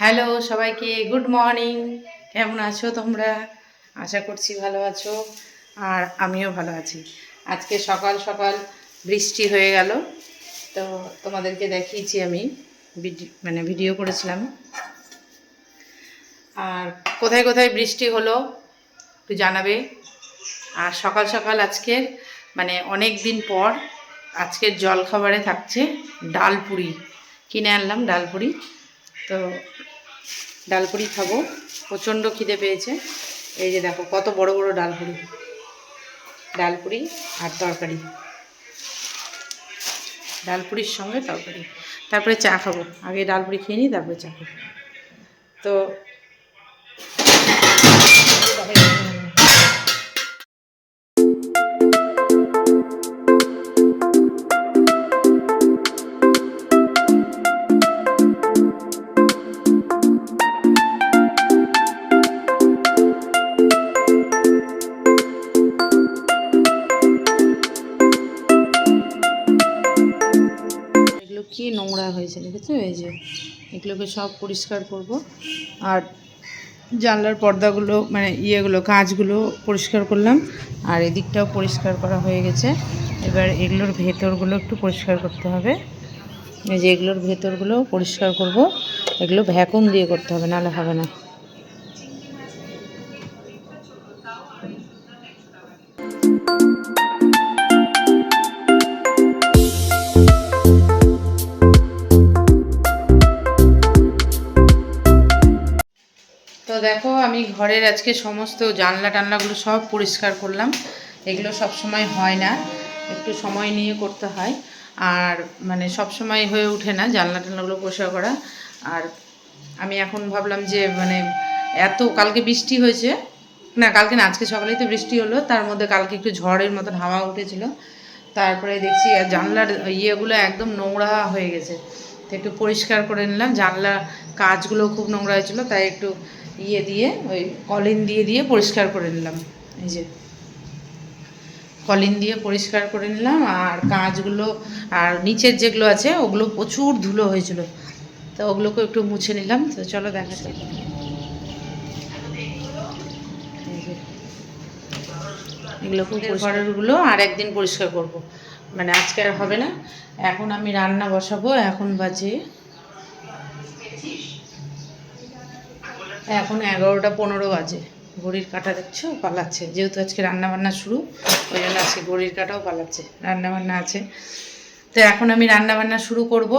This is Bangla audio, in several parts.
হ্যালো সবাইকে, গুড মর্নিং। কেমন আছো তোমরা? আশা করছি ভালো আছো আর আমিও ভালো আছি। আজকে সকাল সকাল বৃষ্টি হয়ে গেল, তো তোমাদেরকে দেখিয়েছি আমি মানে ভিডিও করেছিলাম। আর কোথায় কোথায় বৃষ্টি হলো একটু জানাবে। আর সকাল সকাল আজকের মানে অনেক দিন পর আজকের জলখাবারে থাকছে ডালপুরি। কিনে আনলাম ডালপুরি। তো ডালপুরি খাব। প্রচণ্ড খিদে পেয়েছে। এই যে দেখো, কত বড় বড় ডালপুরি ডালপুরি আর তরকারি। ডালপুরির সঙ্গে তরকারি। তারপরে চা খাব। আগে ডালপুরি খেয়ে নিই, তারপরে চা খাব। তো দেখেছ এই যে, এগুলোকে সব পরিষ্কার করব। আর জানলার পর্দাগুলো মানে ইয়েগুলো, কাঁচগুলো পরিষ্কার করলাম। আর এদিকটাও পরিষ্কার করা হয়ে গেছে। এবার এগুলোর ভেতরগুলো একটু পরিষ্কার করতে হবে। এই যে এগুলোর ভেতরগুলো পরিষ্কার করব। এগুলো ভ্যাকুম দিয়ে করতে হবে, নাহলে হবে না। দেখো, আমি ঘরের আজকে সমস্ত জানলা টানলাগুলো সব পরিষ্কার করলাম। এগুলো সব সময় হয় না, একটু সময় নিয়ে করতে হয়। আর মানে সব সময় হয়ে ওঠে না জানলা টানলাগুলো পরিষ্কার করা। আর আমি এখন ভাবলাম যে মানে এত, কালকে বৃষ্টি হয়েছে। না, কালকে না, আজকে সকালেই তো বৃষ্টি হলো। তার মধ্যে কালকে একটু ঝড়ের মতন হাওয়া উঠেছিল। তারপরে দেখছি জানলার ইয়েগুলো একদম নোংরা হয়ে গেছে। তো একটু পরিষ্কার করে নিলাম। জানলা কাজগুলো খুব নোংরা হয়েছিল, তাই একটু ইয়ে দিয়ে ওই কলিন দিয়ে দিয়ে পরিষ্কার করে নিলাম। এই যে কলিন দিয়ে পরিষ্কার করে নিলাম আর কাঁচগুলো আর নিচের যেগুলো আছে ওগুলো প্রচুর ধুলো হয়েছিল। তো ওগুলোকে একটু মুছে নিলাম। তো চলো দেখা যাক যে। ঘরেরগুলো আর একদিন পরিষ্কার করব। মানে আজকে আর হবে না। এখন আমি রান্না বসাবো। এখন বাজে এখন এগারোটা পনেরো বাজে। ঘড়ির কাঁটা দেখছ? পালাচ্ছে। যেহেতু আজকে রান্না বান্না শুরু, ওই জন্য আজকে ঘড়ির কাঁটাও পালাচ্ছে। রান্না বান্না আছে। তো এখন আমি রান্না বান্না শুরু করব।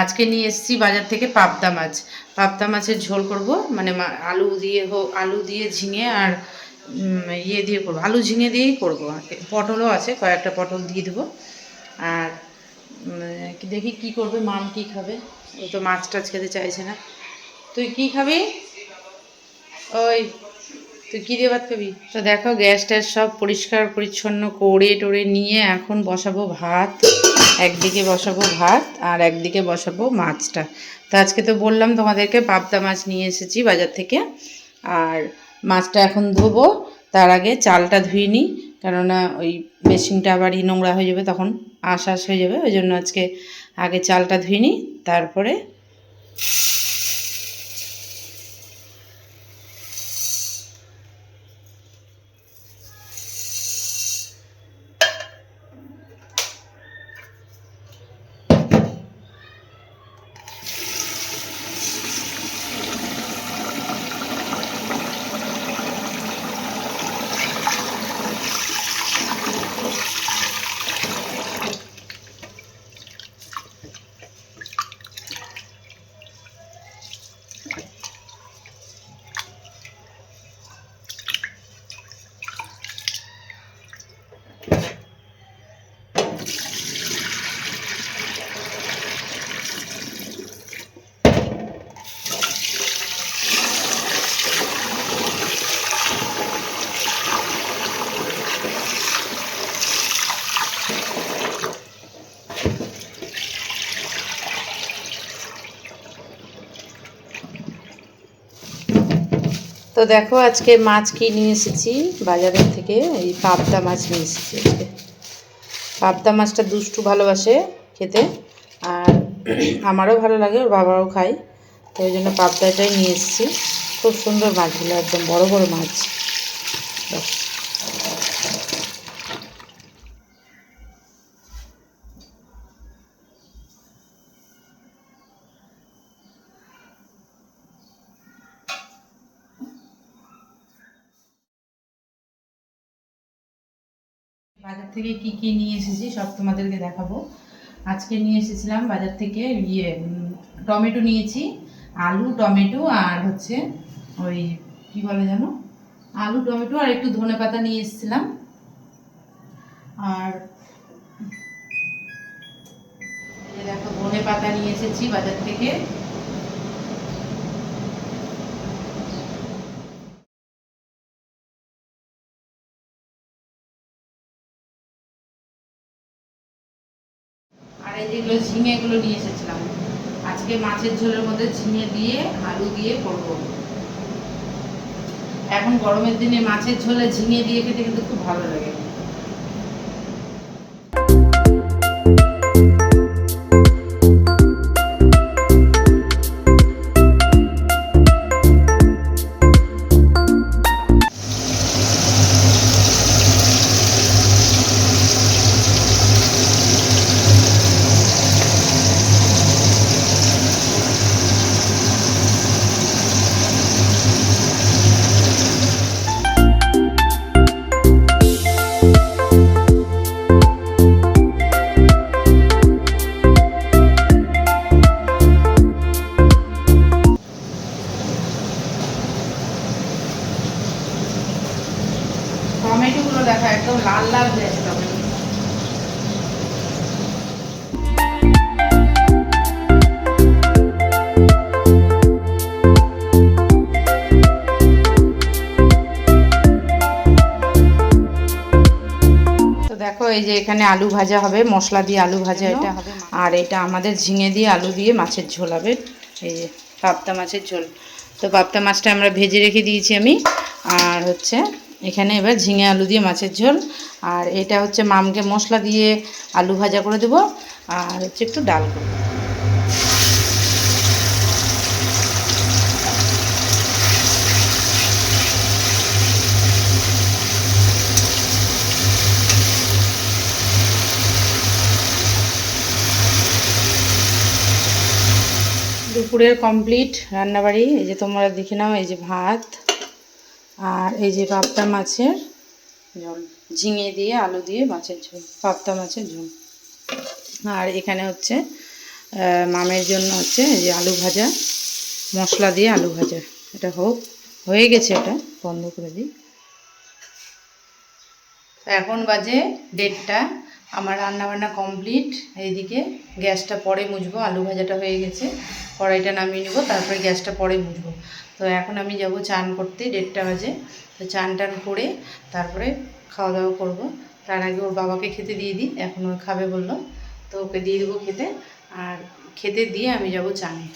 আজকে নিয়ে এসেছি বাজার থেকে পাবদা মাছ। পাবদা মাছের ঝোল করব। মানে আলু দিয়ে হোক আলু দিয়ে ঝিঙে আর ইয়ে দিয়ে করব। আলু ঝিঙে দিয়েই করব। পটলও আছে, কয়েকটা পটল দিয়ে দেবো। আর দেখি কি করবে। মাম কি খাবে? ও তো মাছ টাছ খেতে চাইছে না। তুই কি খাবি? ওই, তুই কী দিয়ে ভাত খাবি? তো দেখো, গ্যাস ট্যাস সব পরিষ্কার, পরিচ্ছন্ন করে টোরে নিয়ে এখন বসাবো ভাত। একদিকে বসাবো ভাত আর একদিকে বসাবো মাছটা। তো আজকে তো বললাম তোমাদেরকে পাবদা মাছ নিয়ে এসেছি বাজার থেকে। আর মাছটা এখন ধোবো, তার আগে চালটা ধুয়ে নিই, কেননা ওই বেসিনটা আবারই নোংরা হয়ে যাবে, তখন আশ আশ হয়ে যাবে, ওই জন্য আজকে আগে চালটা ধুয়ে নিই, তারপরে তো দেখো আজকে মাছ কি নিয়ে এসেছি বাজারের থেকে, এই পাবদা মাছ নিয়ে এসেছি আজকে। পাবদা মাছটা দুষ্টু ভালোবাসে খেতে, আর আমারও ভালো লাগে, ওর বাবারও খাই তো ওই জন্য পাবদাটাই নিয়ে এসেছি। খুব সুন্দর মাছগুলো, একদম বড় বড় মাছ। বাজার থেকে কি কি নিয়ে এসেছি সব তোমাদেরকে দেখাবো। আজকে নিয়ে এসেছিলাম বাজার থেকে ইয়ে টমেটো নিয়েছি, আলু, টমেটো আর হচ্ছে ওই কি বলে যেন, আলু, টমেটো আর একটু ধনে পাতা নিয়ে এসেছিলাম। আর দেখো ধনে পাতা নিয়ে এসেছি বাজার থেকে আর এই যেগুলো ঝিঙেগুলো নিয়ে এসেছিলাম। আজকে মাছের ঝোলের মধ্যে ঝিঙে দিয়ে, আলু দিয়ে করব। এখন গরমের দিনে মাছের ঝোলে ঝিঙে দিয়ে খেতে কিন্তু খুব ভালো লাগে। এই যে এখানে আলু ভাজা হবে মশলা দিয়ে আলু ভাজা এটা। হবে আর এটা আমাদের ঝিঙে দিয়ে আলু দিয়ে মাছের ঝোল হবে। এই যে পাবদা মাছের ঝোল। তো পাবদা মাছটা আমরা ভেজে রেখে দিয়েছি আমি। আর হচ্ছে এখানে এবার ঝিঙে আলু দিয়ে মাছের ঝোল। আর এটা হচ্ছে মামকে মশলা দিয়ে আলু ভাজা করে দেবো। আর হচ্ছে একটু ডাল করব। দুপুরের কমপ্লিট রান্নাবাড়ি, এই যে তোমরা দেখে নাও, এই যে ভাত, আর এই যে পাবদা মাছের ঝোল, ঝিঙে দিয়ে, আলু দিয়ে মাছের ঝোল, পাবদা মাছের ঝোল। আর এখানে হচ্ছে মামের জন্য হচ্ছে এই যে আলু ভাজা, মশলা দিয়ে আলু ভাজা। এটা হোক, হয়ে গেছে এটা, বন্ধ করে দিই। এখন বাজে দেড়টা। আমার রান্নাবান্না কমপ্লিট। এইদিকে গ্যাসটা পরে মুছবো, আলু ভাজাটা হয়ে গেছে। কড়াইটা নামিয়ে নেব, তারপরে গ্যাসটা পরে মুছবো। তো এখন আমি যাব চান করতে, দেড়টা বাজে। তো চান টান করে তারপরে খাওয়া দাওয়া করব। তার আগে ওর বাবাকে খেতে দিয়ে দিই, এখন ও খাবে বলল। তো ওকে দিয়ে দেবো খেতে। আর খেতে দিয়ে আমি যাব চানে।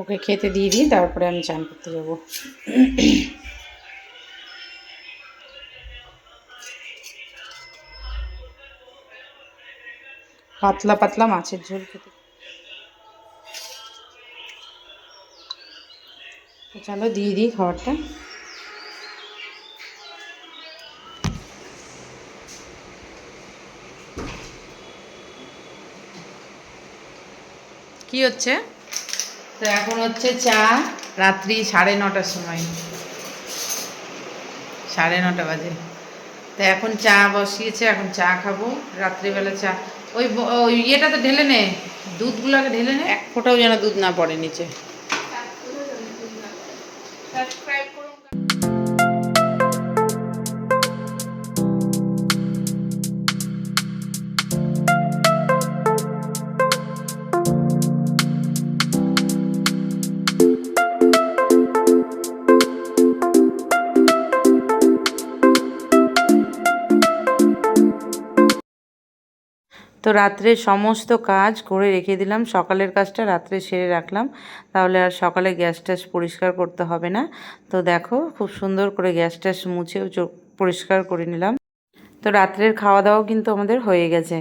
ওকে খেতে দিয়ে দিই, তারপরে আমি চান করতে যাব। পাতলা পাতলা মাছের ঝোল খেতে। চলো দিয়ে দিই খাবারটা। কি হচ্ছে? তো এখন হচ্ছে চা, রাত্রি সাড়ে নটার সময়। সাড়ে নটা বাজে। তো এখন চা বসিয়েছে, এখন চা খাব, রাত্রিবেলা চা। ওই ইয়েটাতে ঢেলে নে দুধগুলোকে ঢেলে নে। এক ফোঁটাও যেন দুধ না পড়ে নিচে। তো রাত্রে সমস্ত কাজ করে রেখে দিলাম। সকালের কাজটা রাত্রে সেরে রাখলাম। তাহলে আর সকালে গ্যাস ট্যাস পরিষ্কার করতে হবে না। তো দেখো, খুব সুন্দর করে গ্যাস ট্যাস মুছেও পরিষ্কার করে নিলাম। তো রাত্রের খাওয়া দাওয়াও কিন্তু আমাদের হয়ে গেছে।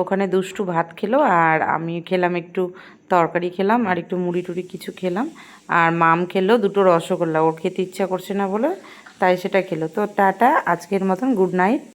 ওখানে দুষ্টু ভাত খেলো আর আমি খেলাম একটু তরকারি খেলাম আর একটু মুড়ি টুড়ি কিছু খেলাম। আর মাম খেলো দুটো রসগোল্লা। ওর খেতে ইচ্ছা করছে না বলে তাই সেটা খেলো। তো টাটা, আজকের মতন গুড নাইট।